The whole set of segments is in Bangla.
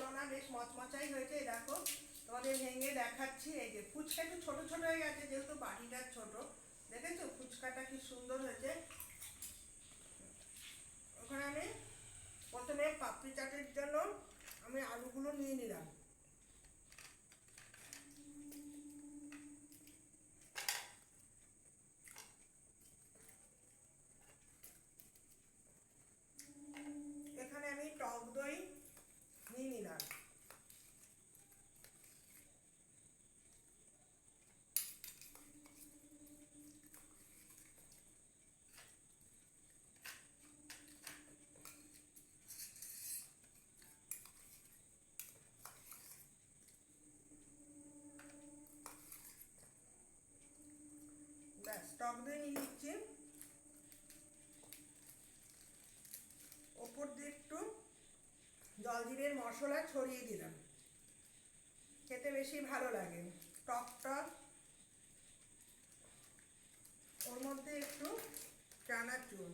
হলো না, বেশ মচমচাই হয়েছে দেখো। তোমাদের ভেঙে দেখাচ্ছি, এই যে ফুচকা একটু ছোট ছোট হয়ে গেছে, যেহেতু বাটিটা ছোট। দেখেছ? ফুচকাটা কি সুন্দর হয়েছে। ওখানে আমি প্রথমে পাপড়ি চাটের জন্য আমি আলুগুলো নিয়ে নিলাম এখানে আমি টক দই নিয়ে নিলাম ব্যাস টক দই নিচ্ছি ওপর দিয়ে একটু জলজিরের মশলা ছড়িয়ে দিলাম। খেতে বেশি ভালো লাগে। টক টক ওর মধ্যে একটু চানাচুর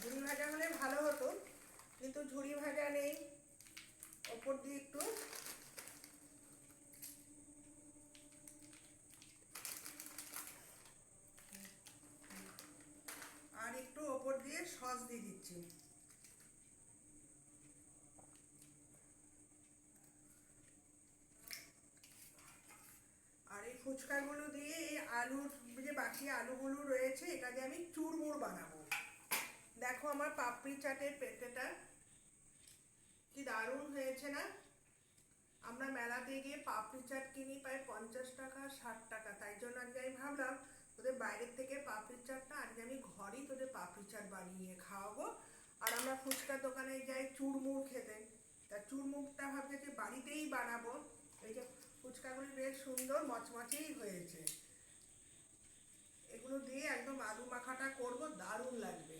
ঝুড়ি ভাজা হলে ভালো হতো, কিন্তু ঝুড়ি ভাজা নেই। ওপর দিয়ে একটু। আর একটু ওপর দিয়ে সস দিয়ে দিচ্ছি। আর এই ফুচকাগুলো দিয়ে এই আলুর যে বাকি আলুগুলো রয়েছে এটা দিয়ে আমি চুরমুর বানাবো। দেখো আমার পাপড়ি চাটের পেটেটা কি দারুণ হয়েছে না? আমরা মেলাতে গিয়ে পাপড়ি চাট কিনি প্রায় পঞ্চাশ টাকা, ষাট টাকা। তাই জন্য আজকে আমি ভাবলাম, তোদের বাইরের থেকে পাপড়ি চাটটা আজকে আমি ঘরেই তোদের পাপড়ি চাট বানিয়ে খাওয়াবো। আর আমরা ফুচকার দোকানে যাই চুরমুর খেতে। তা চুরমুরটা ভাবছি যে বাড়িতেই বানাবো। এই যে ফুচকাগুলি বেশ সুন্দর, মচমচেই হয়েছে। এগুলো দিয়ে একদম আলু মাখাটা করব, দারুণ লাগবে।